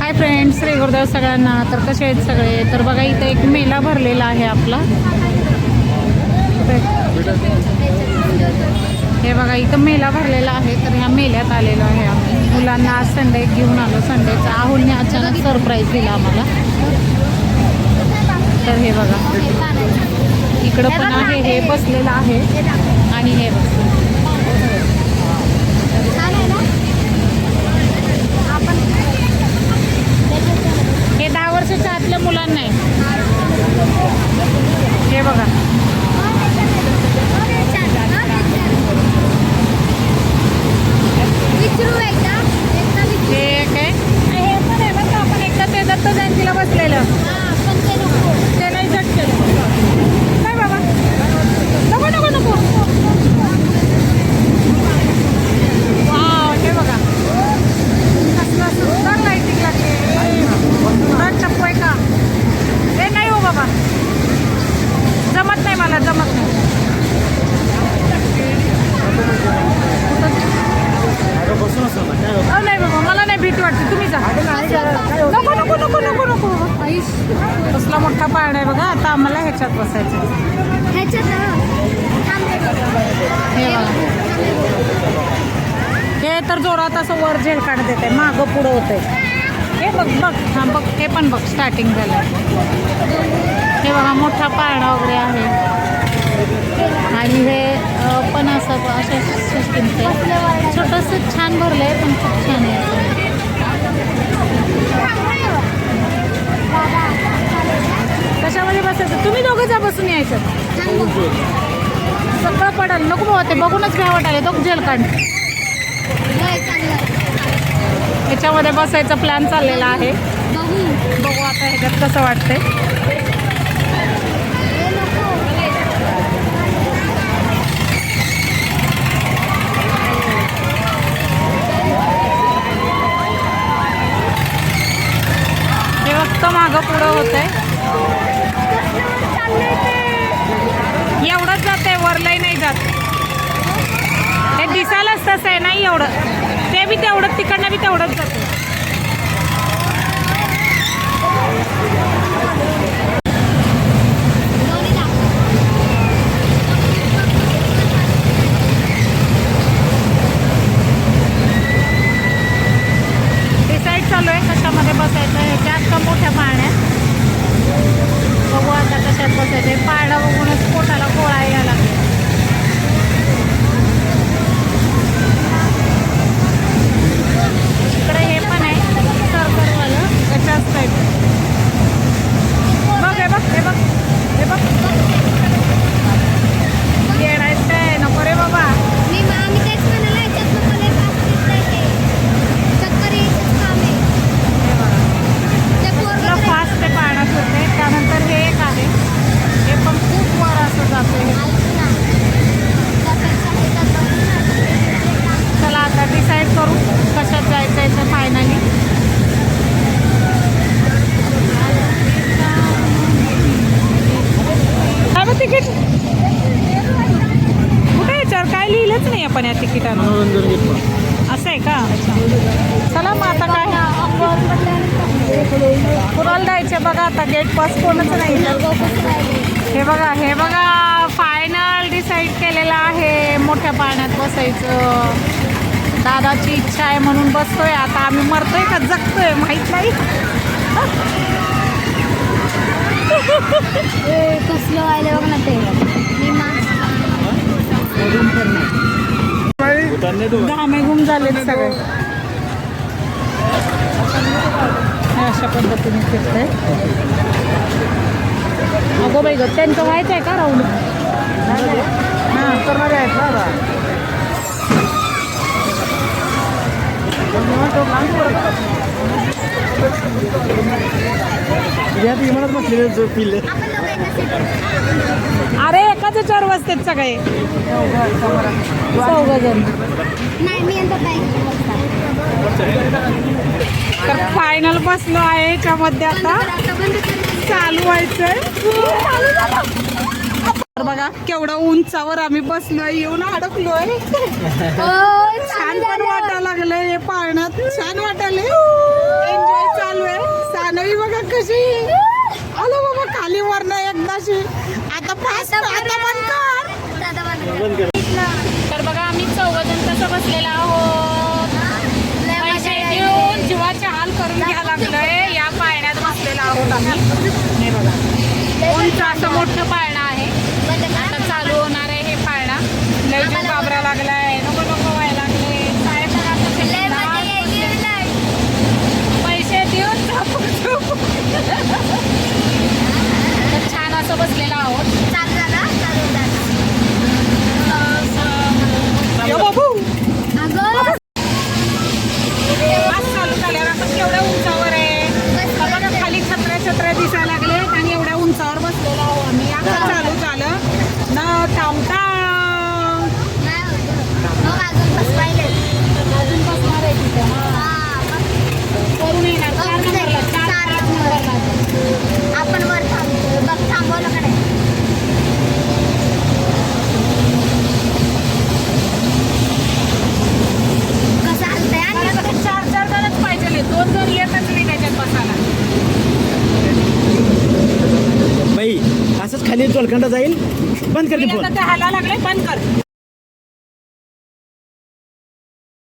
Hi friends रे गुरुदेव सगळ्यांना तर कसे आहेत सगळे? तर बघा इथं एक मेला भरलेला आहे आपला. हे बघा इथं मेला भरलेला आहे तर ह्या मेल्यात आलेलो आहे आम्ही. मुलांना आज संडे घेऊन आलो संडेचा. आहुलने अचानक सरप्राईज दिला आम्हाला. तर हे बघा इकडं पण आहे हे बसलेलं आहे. आणि हे बघ. নাই मोठा पाळणा आहे बघा आता आम्हाला ह्याच्यात बसायचं हे. बघा. हे तर जोरात असं वर झेल काढ देत आहे मागं पुढं होतंय. हे बघ बघ हां बघ हे पण बघ स्टार्टिंग झालं हे बघा मोठा पाळणा वगैरे आहे. आणि हे पण असं अशा सिस्टीमचं छोटंसं छान भरलं आहे पण खूप छान आहे. यायचं सगळं पडेल. नको भाऊ ते बघूनच घ्या वाटायला. तो जेलकांड याच्यामध्ये बसायचा प्लॅन चाललेला आहे. बघू आता ह्याच्यात कसं वाटतंय हे फक्त मागं पुढं होतंय एवढंच जात आहे वरलाही नाही जात. हे दिसायलाच तसं आहे नाही एवढं. ते बी तेवढं तिकडनं बी तेवढंच जाते डिसाईड चालू आहे कशामध्ये बसायचं ह्याच्यात का मोठ्या पाळण्यात बघू आता कशात बसायचं पाळणं बघूनच पोटाला गोळा यायला लागले इकडे हे पण आहे सरकारवालं त्याच्याच टाईप बघ हे बघ हे बघ हे बघ येणायचंय नको रे बाबा हे बघा इतकं फास्ट ते पाण्यात होते त्यानंतर हे एक आहे हे पण खूप वर असं जाते चला आता डिसाईड करू कशात जायचं याचं फायनली काय बघ तिकीट? कुठे याच्यावर? काय लिहिलंच नाही आपण या तिकिटानं. असं आहे का? चला मग आता काय? कुणाला द्यायचे बघा आता गेट पास कोणच नाही हे बघा हे बघा फायनल डिसाईड केलेलं आहे. मोठ्या पाण्यात बसायचं. दादाची इच्छा आहे म्हणून बसतोय. आता आम्ही मरतोय का जगतोय माहीत नाही. कसलं व्हायला बघ ना ते. मी धामे गुम झालेत सगळे. अशा पद्धतीने फिरतंय. अगो बाई ग त्यांचं व्हायचं आहे का राऊंड हां. करणारे आहेत ना विमानात बसलेले पिल्ले. अरे एकाच याच्यावर बसतात सगळे जण. तर फायनल बसलो आहे याच्यामध्ये आता. चालू व्हायचंय. तर बघा केवढं उंचावर आम्ही बसलोय येऊन अडकलोय. छान पण वाटायला लागलंय हे पाळण्यात छान वाटायला एन्जॉय चालू आहे. सानवी कशी? आलो बाबा खाली वरनं एकदाशी. आता पाच आता पण कर. तर बघा आम्ही चौघजण कसं बसलेला आहोत. पैसे देऊन जीवाचे हाल करून घ्या लागलोय. या पाळण्यात बसलेला आहोत आम्ही. बघा. उंच असं मोठं पाळणं आहे. आता चालू होणार आहे हे पाळणा. लय जीव घाबरा लागलाय नको नको व्हायला लागले साहेब बघा कसे निवांत बसले. पैसे देऊन झोपू झोपू तर छान असं बसलेलं आहोत यो बाबू आज चालू झाल्यावर आपण केवढ्या उंचावर आहे बघा खाली छत्र्या छत्र्या दिसायला लागले आणि एवढ्या उंचावर बसलेलो आहो आम्ही आता चालू झालं न थांबता अजून बसणार आहे तिथे करून येणार चार नंबरला चार पाच नंबरला आपण वर थांबतो बघ थांबवलं कडे कसं हलतंय आणि मला तर चार चार जणच पाहिजे दोन जण येतच नाही त्याच्यात बसायला खाली टोलखंड जाईल. बंद कर मी ते फोन. आता ते हायला लागले बंद कर.